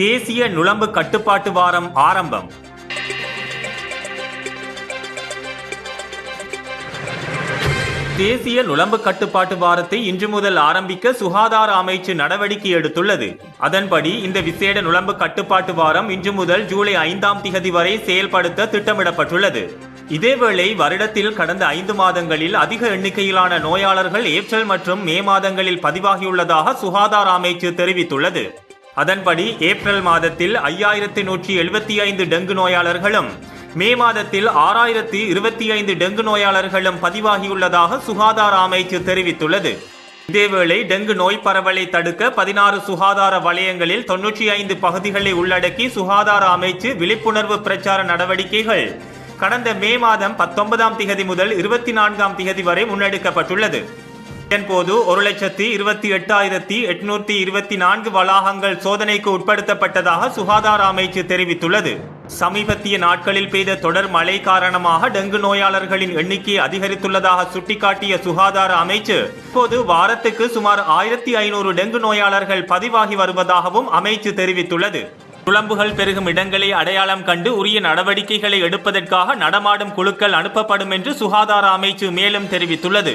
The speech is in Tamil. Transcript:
தேசிய நுழம்பு கட்டுப்பாட்டு வாரம் ஆரம்பம். தேசிய நுழம்பு கட்டுப்பாட்டு வாரத்தை இன்று முதல் ஆரம்பிக்க சுகாதார அமைச்சு நடவடிக்கை எடுத்துள்ளது. அதன்படி இந்த விசேட நுழம்பு கட்டுப்பாட்டு வாரம் இன்று முதல் ஜூலை ஐந்தாம் திகதி வரை செயல்படுத்த திட்டமிடப்பட்டுள்ளது. இதேவேளை வருடத்தில் கடந்த ஐந்து மாதங்களில் அதிக எண்ணிக்கையிலான நோயாளர்கள் ஏப்ரல் மற்றும் மே மாதங்களில் பதிவாகியுள்ளதாக சுகாதார அமைச்சு தெரிவித்துள்ளது. அதன்படி ஏப்ரல் மாதத்தில் ஐயாயிரத்தி நூற்றி எழுபத்தி ஐந்து டெங்கு நோயாளர்களும் மே மாதத்தில் ஆறாயிரத்தி இருபத்தி ஐந்து டெங்கு நோயாளர்களும் பதிவாகியுள்ளதாக சுகாதார அமைச்சு தெரிவித்துள்ளது. இதேவேளை டெங்கு நோய் பரவலை தடுக்க பதினாறு சுகாதார வலயங்களில் தொன்னூற்றி ஐந்து பகுதிகளை உள்ளடக்கி சுகாதார அமைச்சு விழிப்புணர்வு பிரச்சார நடவடிக்கைகள் கடந்த மே மாதம் பத்தொன்பதாம் திகதி முதல் இருபத்தி நான்காம் திகதி வரை முன்னெடுக்கப்பட்டுள்ளது. இதன்போது ஒரு லட்சத்தி இருபத்தி எட்டாயிரத்தி எட்நூத்தி இருபத்தி நான்கு வளாகங்கள் சோதனைக்கு உட்படுத்தப்பட்டதாக சுகாதார அமைச்சு தெரிவித்துள்ளது. சமீபத்திய நாட்களில் பெய்த தொடர் மழை காரணமாக டெங்கு நோயாளர்களின் எண்ணிக்கை அதிகரித்துள்ளதாக சுட்டிக்காட்டிய சுகாதார அமைச்சு இப்போது வாரத்துக்கு சுமார் ஆயிரத்தி ஐநூறு டெங்கு நோயாளர்கள் பதிவாகி வருவதாகவும் அமைச்சு தெரிவித்துள்ளது. குழம்புகள் பெருகும் இடங்களை அடையாளம் கண்டு உரிய நடவடிக்கைகளை எடுப்பதற்காக நடமாடும் குழுக்கள் அனுப்பப்படும் என்று சுகாதார அமைச்சு மேலும் தெரிவித்துள்ளது.